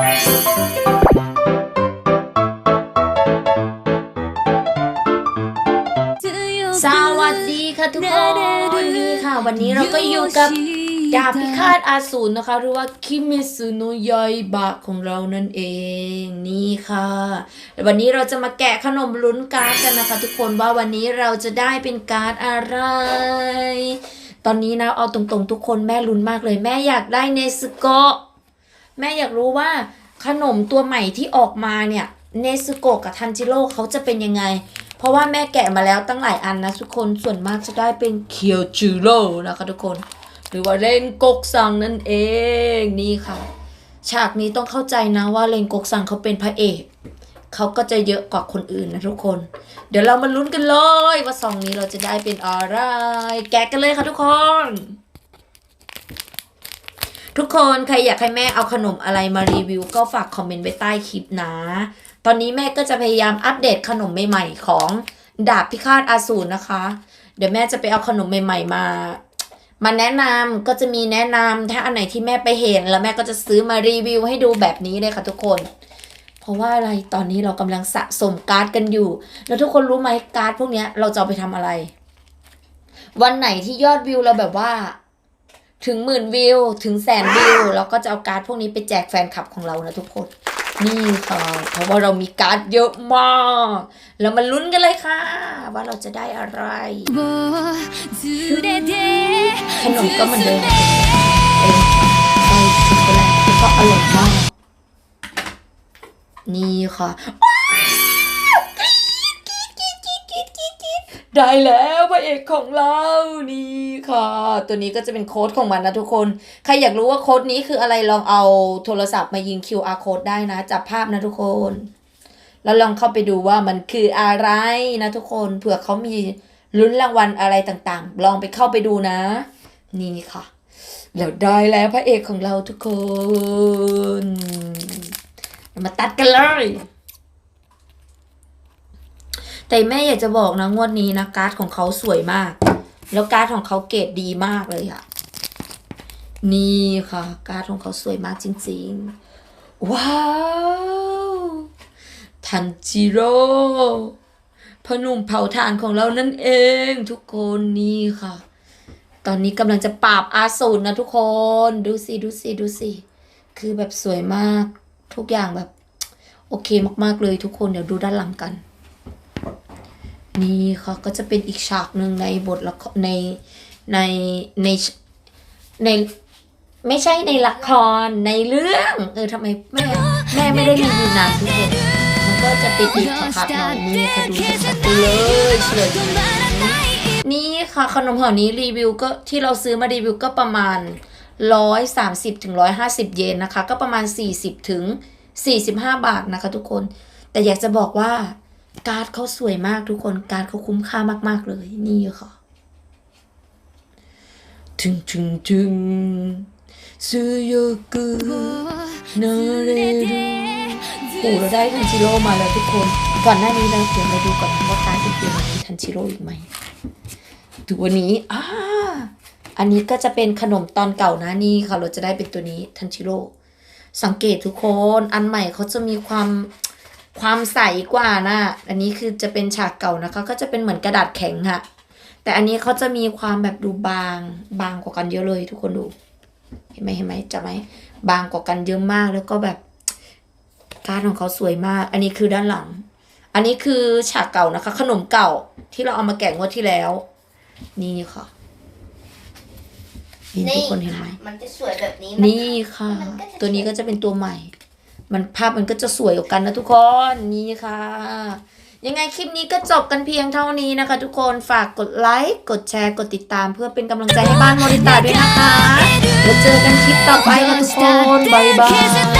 สวัสดีค่ะทุกคนนี่ค่ะ วันนี้เราก็อยู่กับดาบพิฆาตอาสูรนะคะ หรือว่าคิเมซุโนยอยบะของเรานั่นเองนี่ค่ะ วันนี้เราจะมาแกะขนมลุ้นการ์ดกันนะคะ ทุกคนว่าวันนี้เราจะได้เป็นการ์ดอะไร ตอนนี้นะเอาตรงๆ ทุกคนแม่ลุ้นมากเลย แม่อยากได้เนสโกะ แม่อยากรู้ว่าขนมตัวใหม่ที่ออกมาเนี่ยเนสโกะกับทันจิโร่เขาจะเป็นยังไง เพราะว่าแม่แกะมาแล้วตั้งหลายอันนะทุกคนส่วนมากจะได้เป็นเคียวจูโร่นะคะทุกคน หรือว่าเลนกกซังนั่นเองนี่ค่ะ ฉากนี้ต้องเข้าใจนะว่าเลนกกซังเขาเป็นพระเอกเขาก็จะเยอะกว่าคนอื่นนะทุกคน เดี๋ยวเรามาลุ้นกันเลยว่าซองนี้เราจะได้เป็นอะไร แกะกันเลยค่ะทุกคน ทุกคนใครอยากให้แม่เอาขนมอะไรมารีวิว ก็ฝากคอมเมนต์ไว้ใต้คลิปนะ ตอนนี้แม่ก็จะพยายามอัปเดตขนมใหม่ๆของดาบพิฆาตอาสูรนะคะ เดี๋ยวแม่จะไปเอาขนมใหม่ ๆ มา มาแนะนำก็จะมีแนะนำถ้าอันไหนที่แม่ไปเห็น แล้วแม่ก็จะซื้อมารีวิวให้ดูแบบนี้เลยค่ะทุกคน เพราะว่าอะไรตอนนี้เรากำลังสะสมการ์ดกันอยู่ แล้วทุกคนรู้ไหมการ์ดพวกนี้เราจะไปทำอะไร วันไหนที่ยอดวิวเราแบบว่า ถึงหมื่นวิว ถึงแสนวิวเราก็จะเอาการ์ดพวกนี้ไปแจกแฟนคลับของเรานะทุกคน นี่ค่ะเพราะว่าเรามีการ์ดเยอะมากแล้วมาลุ้นกันเลยค่ะ ว่าเราจะได้อะไรขนมก็เหมือนเดิมเป็นไส้ช็อกโกแลตก็อร่อยมาก นี่ค่ะ ได้แล้วพระเอกของเรานี่ค่ะ ตัวนี้ก็จะเป็นโค้ดของมันนะทุกคน ใครอยากรู้ว่าโค้ดนี้คืออะไรลองเอาโทรศัพท์มายิง QR code ได้นะ จับภาพนะทุกคน แล้วลองเข้าไปดูว่ามันคืออะไรนะทุกคนเผื่อเขามีลุ้นรางวัลอะไรต่างๆ ลองไปเข้าไปดูนะ นี่ค่ะแล้วได้แล้วพระเอกของเราทุกคน มาตัดกันเลย แต่แม่อยากจะบอกนะงวดนี้นะการ์ดของเขาสวยมาก แล้วการ์ดของเขาเกรดดีมากเลยอะนี่ค่ะ การ์ดของเขาสวยมากจริง ๆ ว้าวทันจิโร่พหนุ่มเผาถ่านของเรานั่นเองทุกคนนี่ค่ะ ตอนนี้กำลังจะปราบอาสูรนะทุกคน ดูสิดูสิดูสิคือแบบสวยมากทุกอย่างแบบ โอเคมากๆเลยทุกคนเดี๋ยวดูด้านหลังกัน นี่ค่ะก็จะเป็นอีกฉากหนึ่งในบทละครในในในในไม่ใช่ในละครในเรื่องเออทำไมแม่แม่ไม่ได้รีวิวนานทุกคนมันก็จะติดติดขัดขัดหน่อยนี่ค่ะดูชัดไปเลยเฉยนี่ค่ะขนมห่อนี้รีวิวก็ที่เราซื้อมารีวิวก็ประมาณร้อยสามสิบถึงร้อยห้าสิบเยนนะคะ ก็ประมาณสี่สิบถึงสี่สิบห้าบาทนะคะทุกคน แต่อยากจะบอกว่า การ์ดเขาสวยมากทุกคน การ์ดเขาคุ้มค่ามากๆเลย นี่ค่ะถึงถึงถึงสุโยกุนาเรรุโอ้เราได้ทันจิโร่มาแล้วทุกคน ก่อนหน้านี้เราเดี๋ยวมาดูก่อนว่าการ์ดอื่นๆมีทันจิโร่อีกไหมตัวนี้อ่าอันนี้ก็จะเป็นขนมตอนเก่านะนี่ค่ะ เราจะได้เป็นตัวนี้ทันจิโร่สังเกตทุกคนอันใหม่เขาจะมีความ ความใสกว่านะอันนี้คือจะเป็นฉากเก่านะคะ ก็จะเป็นเหมือนกระดาษแข็งค่ะแต่อันนี้เขาจะมีความแบบดูบางบางกว่ากันเยอะเลย ทุกคนดู เห็นไหมเห็นไหมจะไหมบางกว่ากันเยอะมากแล้วก็แบบการดของเขาสวยมาก อันนี้คือด้านหลัง อันนี้คือฉากเก่านะคะ ขนมเก่าที่เราเอามาแกะงวดที่แล้ว นี่ค่ะนี่ทุกคนเห็นไหมมันจะสวยแบบนี้นี่ค่ะมันก็จะตัวนี้ก็จะเป็นตัวใหม่ มันภาพมันก็จะสวยกว่ากันนะทุกคนนี่ค่ะ ยังไงคลิปนี้ก็จบกันเพียงเท่านี้นะคะ ทุกคนฝากกดไลค์กดแชร์กดติดตาม เพื่อเป็นกำลังใจให้บ้านโมริตาด้วยนะคะแล้วเจอกันคลิปต่อไปค่ะทุกคนบ๊ายบาย「